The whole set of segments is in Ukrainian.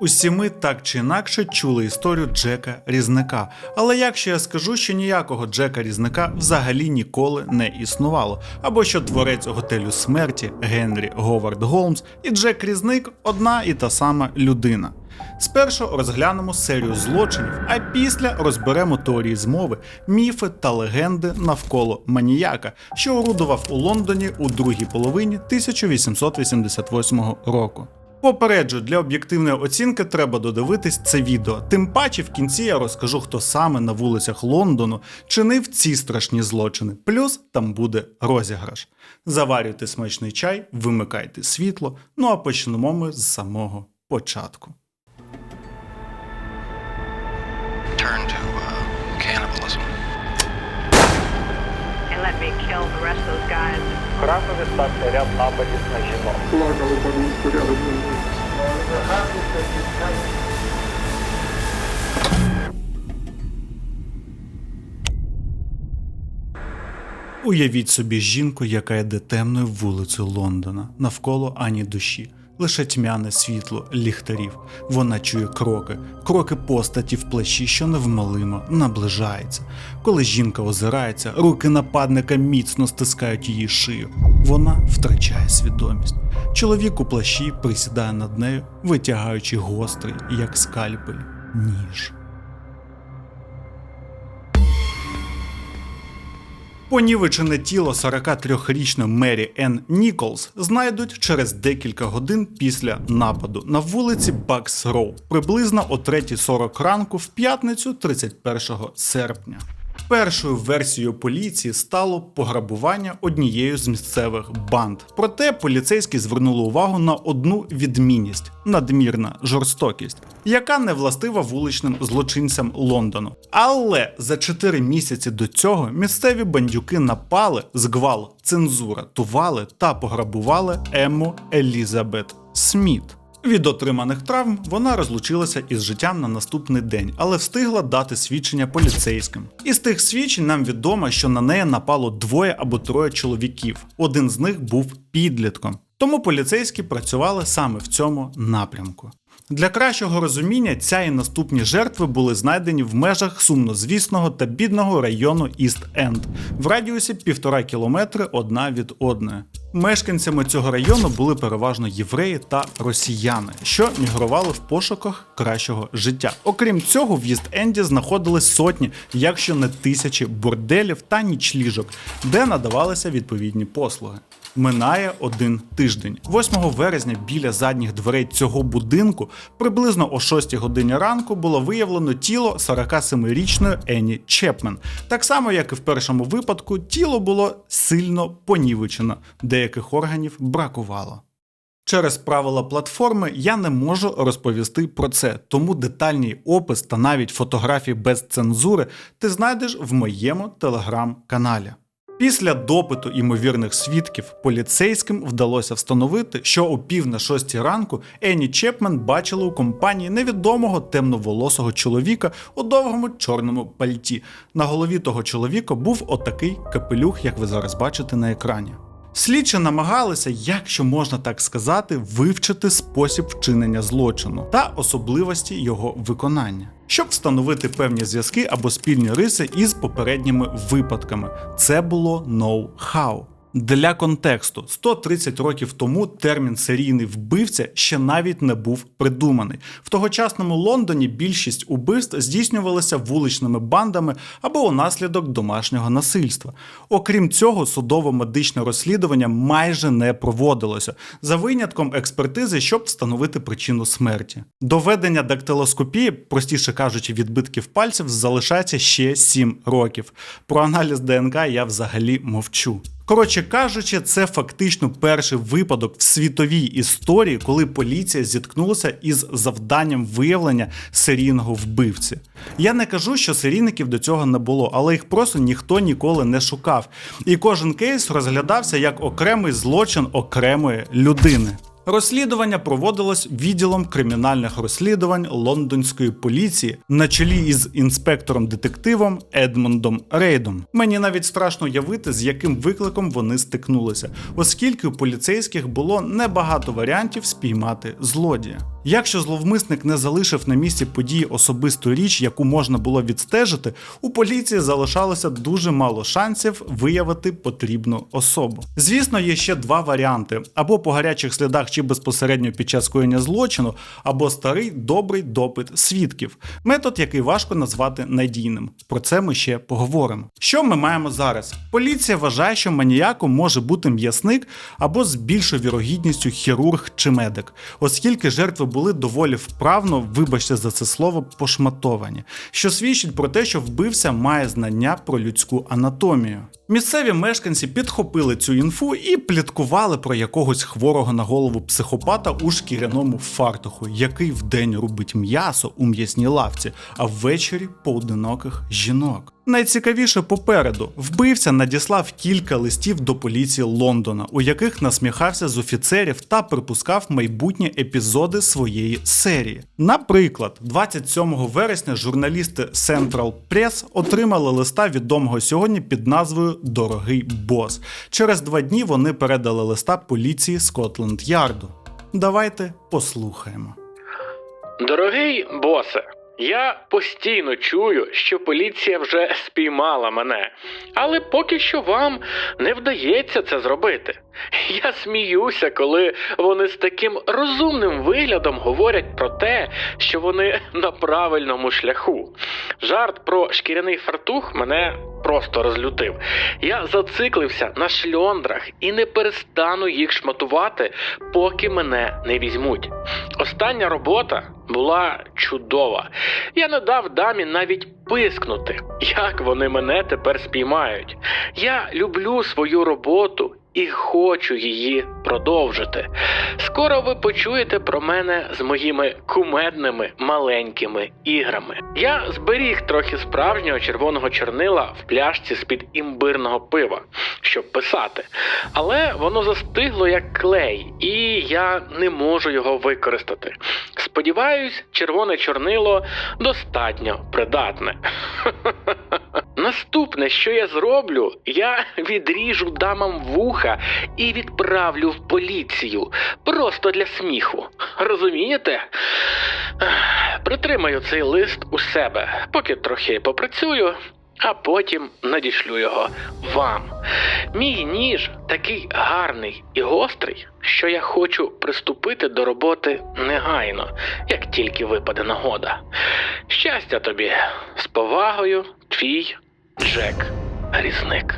Усі ми так чи інакше чули історію Джека Різника. Але якщо я скажу, що ніякого Джека Різника взагалі ніколи не існувало, або що творець готелю смерті Генрі Говард Голмс і Джек Різник одна і та сама людина. Спершу розглянемо серію злочинів, а після розберемо теорії змови, міфи та легенди навколо маніяка, що орудував у Лондоні у другій половині 1888 року. Попереджу, для об'єктивної оцінки треба додивитись це відео. Тим паче в кінці я розкажу, хто саме на вулицях Лондону чинив ці страшні злочини. Плюс там буде розіграш. Заварюйте смачний чай, вимикайте світло. Ну а почнемо ми з самого початку. turn to uh, cannibalism. and let me kill the rest of those guys. Красові стався ряд нападів на жінок. плакали по місту рядом. Уявіть собі жінку, яка йде темною вулицею Лондона, навколо ані душі. Лише тьмяне світло ліхтарів. Вона чує кроки, кроки постаті в плащі, що невмалимо наближається. Коли жінка озирається, руки нападника міцно стискають її шию. Вона втрачає свідомість. Чоловік у плащі присідає над нею, витягаючи гострий, як скальпель, ніж. Понівечене тіло 43-річної Мері Енн Ніколс знайдуть через декілька годин після нападу на вулиці Бакс Роу, приблизно о 3.40 ранку в п'ятницю 31 серпня. Першою версією поліції стало пограбування однією з місцевих банд. Проте поліцейські звернули увагу на одну відмінність надмірна жорстокість, яка не властива вуличним злочинцям Лондону. Але за 4 місяці до цього місцеві бандюки напали, згвал, цензура, тували та пограбували Емму Елізабет Сміт. Від отриманих травм вона розлучилася із життям на наступний день, але встигла дати свідчення поліцейським. Із тих свідчень нам відомо, що на неї напало двоє або троє чоловіків. Один з них був підлітком. Тому поліцейські працювали саме в цьому напрямку. Для кращого розуміння ця і наступні жертви були знайдені в межах сумнозвісного та бідного району Іст-Енд в радіусі півтора кілометри одна від одної. Мешканцями цього району були переважно євреї та росіяни, що мігрували в пошуках кращого життя. Окрім цього, в Іст-Енді знаходились сотні, якщо не тисячі борделів та нічліжок, де надавалися відповідні послуги. Минає один тиждень. 8 вересня біля задніх дверей цього будинку приблизно о 6 годині ранку було виявлено тіло 47-річної Ені Чепмен. Так само, як і в першому випадку, тіло було сильно понівечено, деяких органів бракувало. Через правила платформи я не можу розповісти про це, тому детальний опис та навіть фотографії без цензури ти знайдеш в моєму телеграм-каналі. Після допиту імовірних свідків поліцейським вдалося встановити, що о пів на шостій ранку Енні Чепмен бачила у компанії невідомого темноволосого чоловіка у довгому чорному пальті. На голові того чоловіка був отакий капелюх, як ви зараз бачите на екрані. Слідчі намагалися, якщо можна так сказати, вивчити спосіб вчинення злочину та особливості його виконання, щоб встановити певні зв'язки або спільні риси із попередніми випадками. Це було ноу-хау. Для контексту, 130 років тому термін серійний вбивця ще навіть не був придуманий. В тогочасному Лондоні більшість убивств здійснювалися вуличними бандами або унаслідок домашнього насильства. Окрім цього, судово-медичне розслідування майже не проводилося за винятком експертизи, щоб встановити причину смерті. Доведення дактилоскопії, простіше кажучи, відбитків пальців, залишається ще 7 років. Про аналіз ДНК я взагалі мовчу. Коротше кажучи, це фактично перший випадок в світовій історії, коли поліція зіткнулася із завданням виявлення серійного вбивці. Я не кажу, що серійників до цього не було, але їх просто ніхто ніколи не шукав. І кожен кейс розглядався як окремий злочин окремої людини. Розслідування проводилось відділом кримінальних розслідувань лондонської поліції на чолі із інспектором-детективом Едмондом Рейдом. Мені навіть страшно уявити, з яким викликом вони стикнулися, оскільки у поліцейських було небагато варіантів спіймати злодія. Якщо зловмисник не залишив на місці події особисту річ, яку можна було відстежити, у поліції залишалося дуже мало шансів виявити потрібну особу. Звісно, є ще два варіанти: або по гарячих слідах чи безпосередньо під час скоєння злочину, або старий добрий допит свідків. Метод, який важко назвати надійним. Про це ми ще поговоримо. Що ми маємо зараз? Поліція вважає, що маніяком може бути м'ясник або з більшою вірогідністю хірург чи медик, оскільки жертви були доволі вправно, вибачте за це слово, пошматовані, що свідчить про те, що вбивця має знання про людську анатомію. Місцеві мешканці підхопили цю інфу і пліткували про якогось хворого на голову психопата у шкіряному фартуху, який вдень рубить м'ясо у м'ясній лавці, а ввечері поодиноких жінок. Найцікавіше попереду вбивця надіслав кілька листів до поліції Лондона, у яких насміхався з офіцерів та припускав майбутні епізоди своєї серії. Наприклад, 27 вересня журналісти Central Press отримали листа відомого сьогодні під назвою Дорогий бос. Через два дні вони передали листа поліції Скотленд Ярду. Давайте послухаємо. Дорогий босе, я постійно чую, що поліція вже спіймала мене, але поки що вам не вдається це зробити. Я сміюся, коли вони з таким розумним виглядом говорять про те, що вони на правильному шляху. Жарт про шкіряний фартух мене просто розлютив. Я зациклився на шльондрах і не перестану їх шматувати, поки мене не візьмуть. Остання робота була чудова. Я не дав дамі навіть пискнути, як вони мене тепер спіймають. Я люблю свою роботу і хочу її продовжити. Скоро ви почуєте про мене з моїми кумедними маленькими іграми. Я зберіг трохи справжнього червоного чорнила в пляшці з-під імбирного пива, щоб писати, але воно застигло як клей, і я не можу його використати. Сподіваюсь, червоне чорнило достатньо придатне. Наступне, що я зроблю, я відріжу дамам вуха і відправлю в поліцію. Просто для сміху. Розумієте? Притримаю цей лист у себе, поки трохи попрацюю, а потім надішлю його вам. Мій ніж такий гарний і гострий, що я хочу приступити до роботи негайно, як тільки випаде нагода. Щастя тобі, з повагою, твій Джек Різник.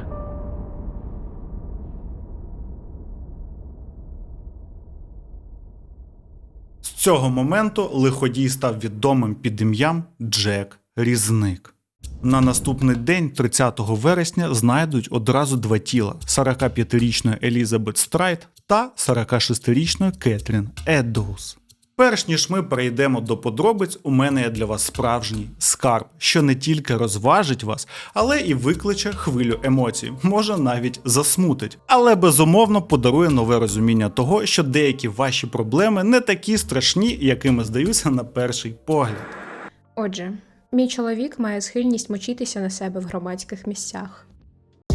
З цього моменту лиходій став відомим під ім'ям Джек Різник. На наступний день, 30 вересня, знайдуть одразу два тіла: 45-річної Елізабет Страйт та 46-річної Кетрін Еддоус. Перш ніж ми перейдемо до подробиць, у мене є для вас справжній скарб, що не тільки розважить вас, але і викличе хвилю емоцій, може навіть засмутить, але безумовно подарує нове розуміння того, що деякі ваші проблеми не такі страшні, якими здаються на перший погляд. Отже, мій чоловік має схильність мочитися на себе в громадських місцях.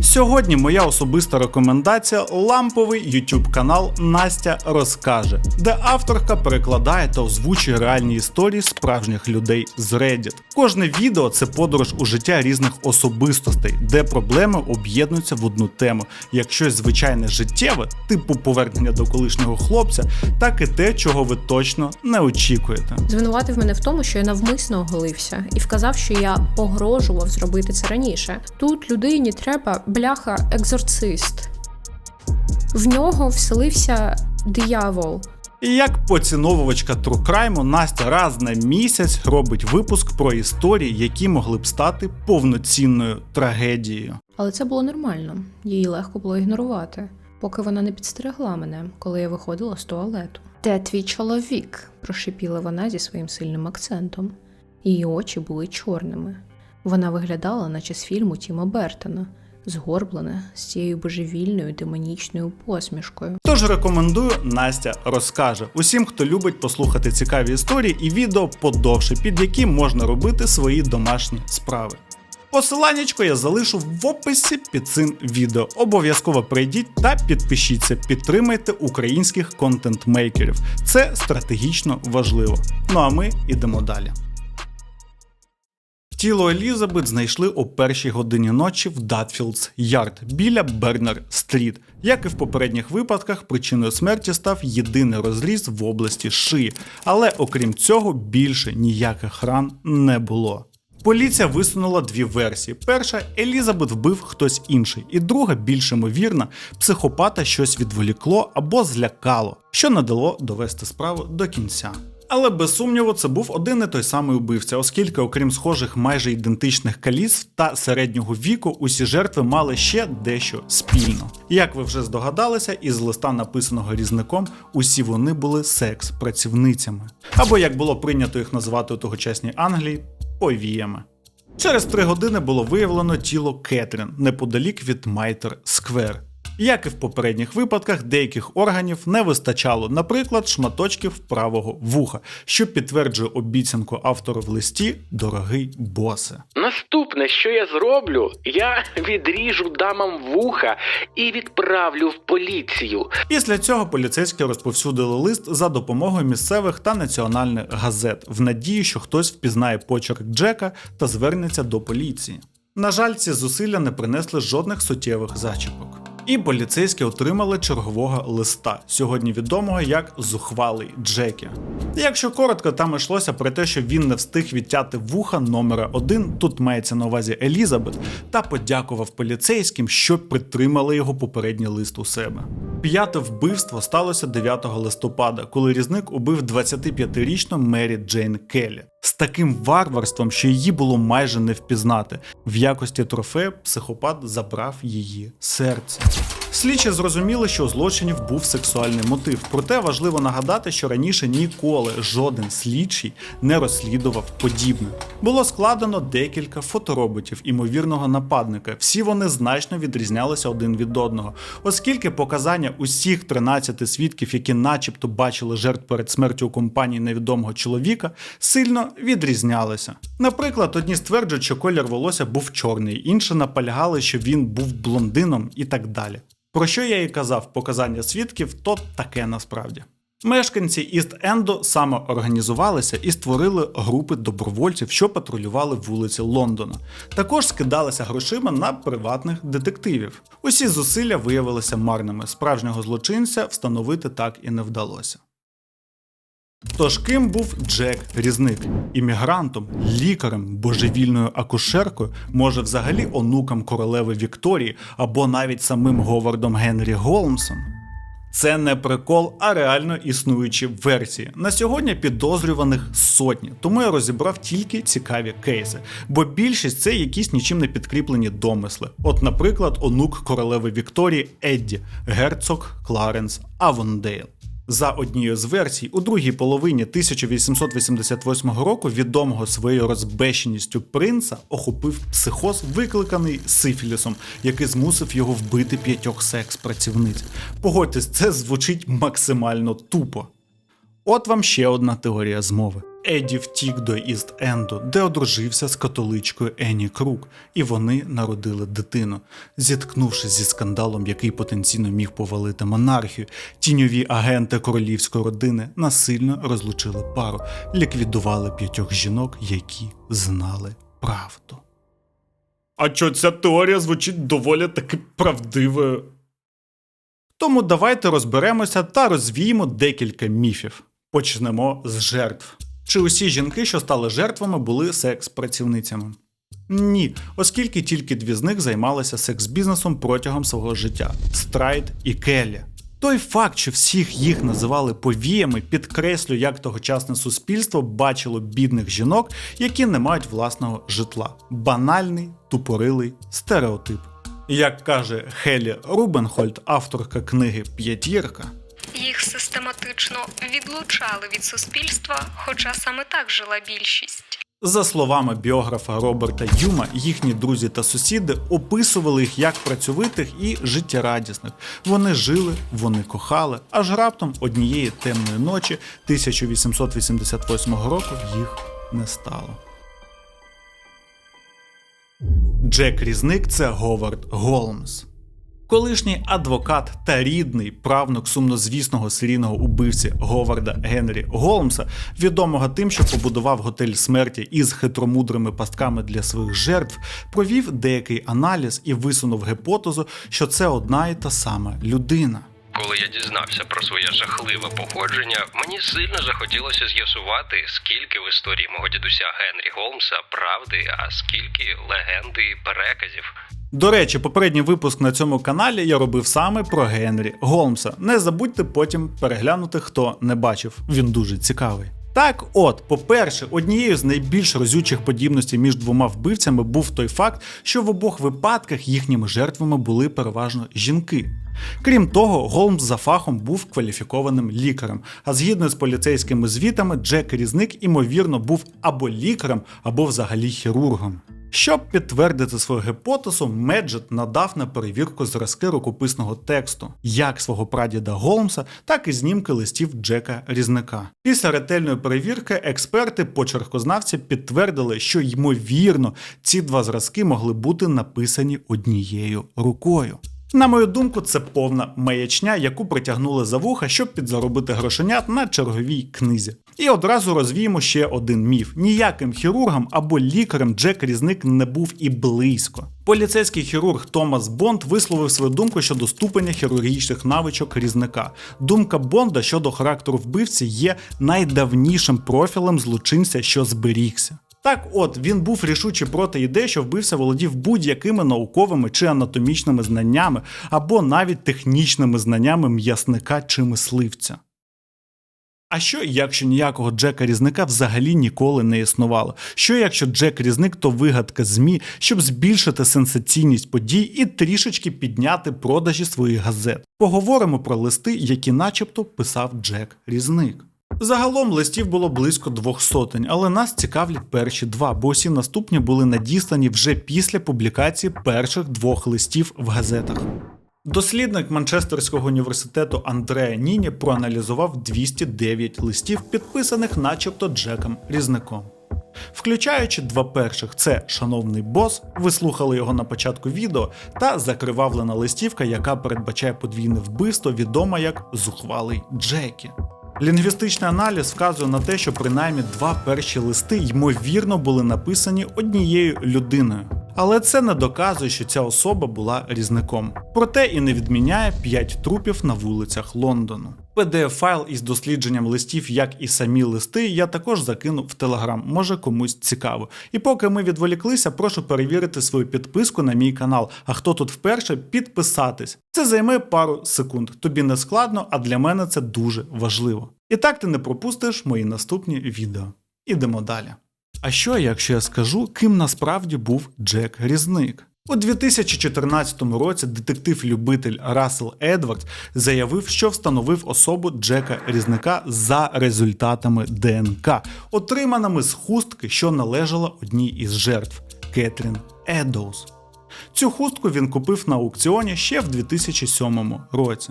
Сьогодні моя особиста рекомендація ламповий YouTube канал Настя розкаже, де авторка перекладає та озвучує реальні історії справжніх людей з Reddit. Кожне відео це подорож у життя різних особистостей, де проблеми об'єднуються в одну тему, як щось звичайне життєве, типу повернення до колишнього хлопця, так і те, чого ви точно не очікуєте. Звинуватив мене в тому, що я навмисно оголився, і вказав, що я погрожував зробити це раніше. Тут людині треба бляха екзорцист. В нього вселився диявол. І як поціновувачка Crime, Настя раз на місяць робить випуск про історії, які могли б стати повноцінною трагедією. Але це було нормально, її легко було ігнорувати, поки вона не підстерегла мене, коли я виходила з туалету. Де твій чоловік? прошипіла вона зі своїм сильним акцентом. Її очі були чорними. Вона виглядала, наче з фільму Тіма Бертона, згорблена з цією божевільною демонічною посмішкою. Тож рекомендую Настя розкаже усім, хто любить послухати цікаві історії і відео подовше, під які можна робити свої домашні справи. Посиланнячко я залишу в описі під цим відео. Обов'язково прийдіть та підпишіться, підтримайте українських контент-мейкерів. Це стратегічно важливо. Ну а ми йдемо далі. Тіло Елізабет знайшли о першій годині ночі в Датфілдс Ярд біля Бернер Стріт. Як і в попередніх випадках, причиною смерті став єдиний розріз в області шиї, але окрім цього більше ніяких ран не було. Поліція висунула дві версії: перша Елізабет вбив хтось інший, і друга, більш ймовірна, психопата щось відволікло або злякало, що не дало довести справу до кінця. Але без сумніву, це був один і той самий убивця, оскільки, окрім схожих майже ідентичних каліцтв та середнього віку, усі жертви мали ще дещо спільно. Як ви вже здогадалися, із листа, написаного різником, усі вони були секс-працівницями. Або як було прийнято їх називати у тогочасній Англії, повіями. Через три години було виявлено тіло Кетрін неподалік від Майтер Сквер. Як і в попередніх випадках, деяких органів не вистачало, наприклад, шматочків правого вуха, що підтверджує обіцянку автору в листі Дорогий босе. Наступне, що я зроблю, я відріжу дамам вуха і відправлю в поліцію. Після цього поліцейські розповсюдили лист за допомогою місцевих та національних газет в надії, що хтось впізнає почерк Джека та звернеться до поліції. На жаль, ці зусилля не принесли жодних суттєвих зачіпок. І поліцейські отримали чергового листа, сьогодні відомого як зухвалий Джекі. Якщо коротко, там йшлося про те, що він не встиг відтяти вуха номера один, тут мається на увазі Елізабет, та подякував поліцейським, що притримали його попередній лист у себе. П'яте вбивство сталося 9 листопада, коли різник убив 25-річну Мері Джейн Келлі. З таким варварством, що її було майже не впізнати. В якості трофею психопат забрав її серце. Слідчі зрозуміли, що у злочинів був сексуальний мотив. Проте важливо нагадати, що раніше ніколи жоден слідчий не розслідував подібне. Було складено декілька фотороботів імовірного нападника. Всі вони значно відрізнялися один від одного, оскільки показання усіх 13 свідків, які начебто бачили жертв перед смертю у компанії невідомого чоловіка, сильно відрізнялися. Наприклад, одні стверджують, що колір волосся був чорний, інші наполягали, що він був блондином і так далі. Про що я і казав, показання свідків то таке насправді. Мешканці Іст-Енду самоорганізувалися і створили групи добровольців, що патрулювали вулиці Лондона. Також скидалися грошима на приватних детективів. Усі зусилля виявилися марними. Справжнього злочинця встановити так і не вдалося. Тож ким був Джек Різник? Іммігрантом, лікарем, божевільною акушеркою, може взагалі онуком королеви Вікторії або навіть самим Говардом Генрі Голмсом? Це не прикол, а реально існуючі версії. На сьогодні підозрюваних сотні, тому я розібрав тільки цікаві кейси, бо більшість це якісь нічим не підкріплені домисли. От, наприклад, онук королеви Вікторії Едді, герцог Кларенс Авондейл. За однією з версій, у другій половині 1888 року відомого своєю розбещеністю принца охопив психоз, викликаний сифілісом, який змусив його вбити п'ятьох секс-працівниць. Погодьтесь, це звучить максимально тупо. От вам ще одна теорія змови. Еді втік до Іст-Енду, де одружився з католичкою Ені Крук, і вони народили дитину. Зіткнувшись зі скандалом, який потенційно міг повалити монархію, тіньові агенти королівської родини насильно розлучили пару, ліквідували п'ятьох жінок, які знали правду. А чо ця теорія звучить доволі таки правдивою? Тому давайте розберемося та розвіємо декілька міфів. Почнемо з жертв. Чи усі жінки, що стали жертвами, були секс-працівницями? Ні, оскільки тільки дві з них займалися секс-бізнесом протягом свого життя Страйт і Келлі. Той факт, що всіх їх називали повіями, підкреслює, як тогочасне суспільство бачило бідних жінок, які не мають власного житла. Банальний, тупорилий стереотип. Як каже Хелі Рубенхольд, авторка книги П'ятірка, Їх систематично відлучали від суспільства, хоча саме так жила більшість. За словами біографа Роберта Юма, їхні друзі та сусіди описували їх як працьовитих і життєрадісних. Вони жили, вони кохали, аж раптом однієї темної ночі 1888 року їх не стало. Джек Різник це Говард Голмс. Колишній адвокат та рідний правнук сумнозвісного серійного убивці Говарда Генрі Голмса, відомого тим, що побудував готель смерті із хитромудрими пастками для своїх жертв, провів деякий аналіз і висунув гіпотезу, що це одна і та сама людина. Коли я дізнався про своє жахливе походження, мені сильно захотілося з'ясувати, скільки в історії мого дідуся Генрі Голмса правди, а скільки легенди і переказів. До речі, попередній випуск на цьому каналі я робив саме про Генрі Голмса. Не забудьте потім переглянути, хто не бачив. Він дуже цікавий. Так, от, по-перше, однією з найбільш разючих подібностей між двома вбивцями був той факт, що в обох випадках їхніми жертвами були переважно жінки. Крім того, Голмс за фахом був кваліфікованим лікарем, а згідно з поліцейськими звітами, Джек Різник імовірно був або лікарем, або взагалі хірургом. Щоб підтвердити свою гіпотезу, Меджет надав на перевірку зразки рукописного тексту, як свого прадіда Голмса, так і знімки листів Джека Різника. Після ретельної перевірки експерти почеркознавці підтвердили, що ймовірно ці два зразки могли бути написані однією рукою. На мою думку, це повна маячня, яку притягнули за вуха, щоб підзаробити грошенят на черговій книзі. І одразу розвіємо ще один міф: ніяким хірургом або лікарем Джек Різник не був і близько. Поліцейський хірург Томас Бонд висловив свою думку щодо ступеня хірургічних навичок різника. Думка Бонда щодо характеру вбивці є найдавнішим профілем злочинця, що зберігся. Так от він був рішуче проти ідеї, що вбивця володів будь-якими науковими чи анатомічними знаннями, або навіть технічними знаннями м'ясника чи мисливця. А що, якщо ніякого Джека Різника взагалі ніколи не існувало? Що якщо Джек Різник то вигадка ЗМІ, щоб збільшити сенсаційність подій і трішечки підняти продажі своїх газет? Поговоримо про листи, які начебто писав Джек Різник. Загалом листів було близько двох сотень, але нас цікавлять перші два, бо усі наступні були надіслані вже після публікації перших двох листів в газетах. Дослідник Манчестерського університету Андреа Ніні проаналізував 209 листів, підписаних начебто Джеком Різником. Включаючи два перших, це шановний бос, ви слухали його на початку відео, та закривавлена листівка, яка передбачає подвійне вбивство, відома як зухвалий Джекі. Лінгвістичний аналіз вказує на те, що принаймні два перші листи ймовірно були написані однією людиною. Але це не доказує, що ця особа була різником. Проте і не відміняє 5 трупів на вулицях Лондону. PDF-файл із дослідженням листів, як і самі листи, я також закину в Телеграм, може комусь цікаво. І поки ми відволіклися, прошу перевірити свою підписку на мій канал. А хто тут вперше, підписатись. Це займе пару секунд. Тобі не складно, а для мене це дуже важливо. І так ти не пропустиш мої наступні відео. Ідемо далі. А що, якщо я скажу, ким насправді був Джек Різник? У 2014 році детектив-любитель Рассел Едвардс заявив, що встановив особу Джека Різника за результатами ДНК, отриманими з хустки, що належала одній із жертв Кетрін Едоус. Цю хустку він купив на аукціоні ще в 2007 році.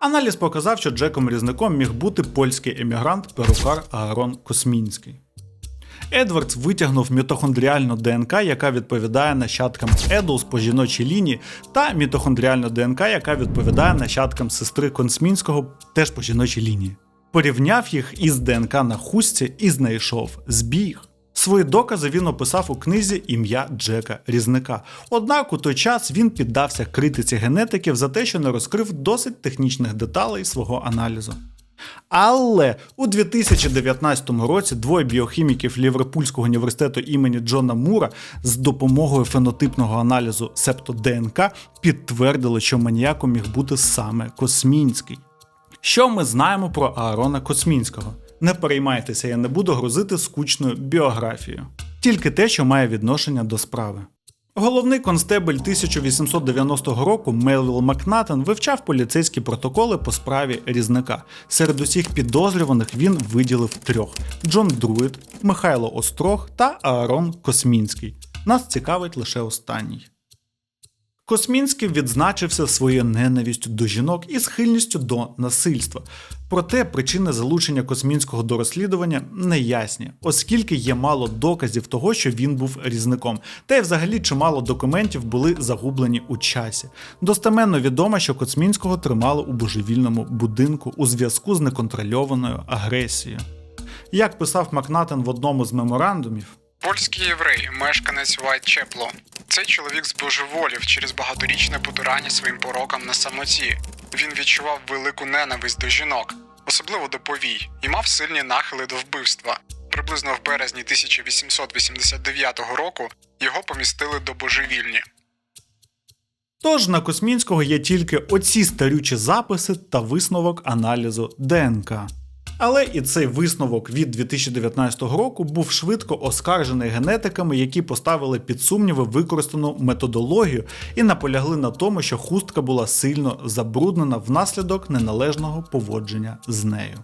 Аналіз показав, що Джеком Різником міг бути польський емігрант перукар Аарон Космінський. Едвардс витягнув мітохондріальну ДНК, яка відповідає нащадкам Едоус по жіночій лінії, та мітохондріальну ДНК, яка відповідає нащадкам сестри Консмінського теж по жіночій лінії. Порівняв їх із ДНК на хустці і знайшов збіг. Свої докази він описав у книзі ім'я Джека Різника. Однак у той час він піддався критиці генетиків за те, що не розкрив досить технічних деталей свого аналізу. Але у 2019 році двоє біохіміків Ліверпульського університету імені Джона Мура з допомогою фенотипного аналізу септо ДНК підтвердили, що маніяком міг бути саме Космінський. Що ми знаємо про Аарона Космінського? Не переймайтеся, я не буду грузити скучною біографією. Тільки те, що має відношення до справи. Головний констебель 1890 року Мелвіл Макнатен вивчав поліцейські протоколи по справі різника. Серед усіх підозрюваних він виділив трьох: Джон Друїд, Михайло Острог та Аарон Космінський. Нас цікавить лише останній. Космінський відзначився своєю ненавістю до жінок і схильністю до насильства. Проте причини залучення Космінського до розслідування неясні, оскільки є мало доказів того, що він був різником, та й взагалі чимало документів були загублені у часі. Достеменно відомо, що Коцмінського тримали у божевільному будинку у зв'язку з неконтрольованою агресією. Як писав Макнатен в одному з меморандумів, Польський єврей, мешканець Вайтчепло. Цей чоловік збожеволів через багаторічне потурання своїм порокам на самоті. Він відчував велику ненависть до жінок, особливо до повій, і мав сильні нахили до вбивства. Приблизно в березні 1889 року його помістили до божевільні. Тож на Космінського є тільки оці старючі записи та висновок аналізу ДНК. Але і цей висновок від 2019 року був швидко оскаржений генетиками, які поставили під сумніви використану методологію і наполягли на тому, що хустка була сильно забруднена внаслідок неналежного поводження з нею.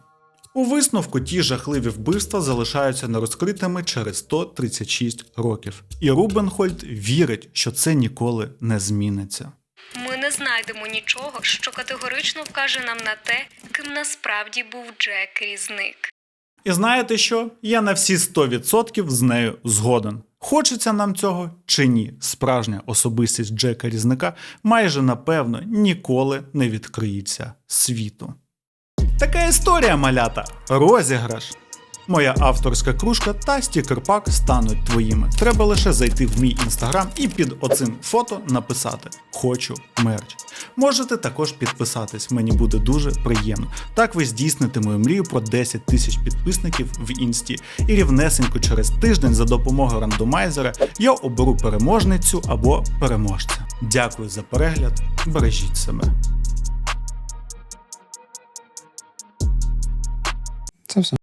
У висновку ті жахливі вбивства залишаються нерозкритими через 136 років. І Рубенхольд вірить, що це ніколи не зміниться. Не знайдемо нічого, що категорично вкаже нам на те, ким насправді був Джек Різник. І знаєте що? Я на всі 100% з нею згоден. Хочеться нам цього чи ні? Справжня особистість Джека Різника майже напевно ніколи не відкриється світу. Така історія малята. Розіграш моя авторська кружка та стікерпак стануть твоїми. Треба лише зайти в мій інстаграм і під оцим фото написати Хочу мерч. Можете також підписатись, мені буде дуже приємно. Так ви здійсните мою мрію про 10 тисяч підписників в інсті. І рівнесенько через тиждень за допомогою рандомайзера я оберу переможницю або переможця. Дякую за перегляд, бережіть себе. Це все.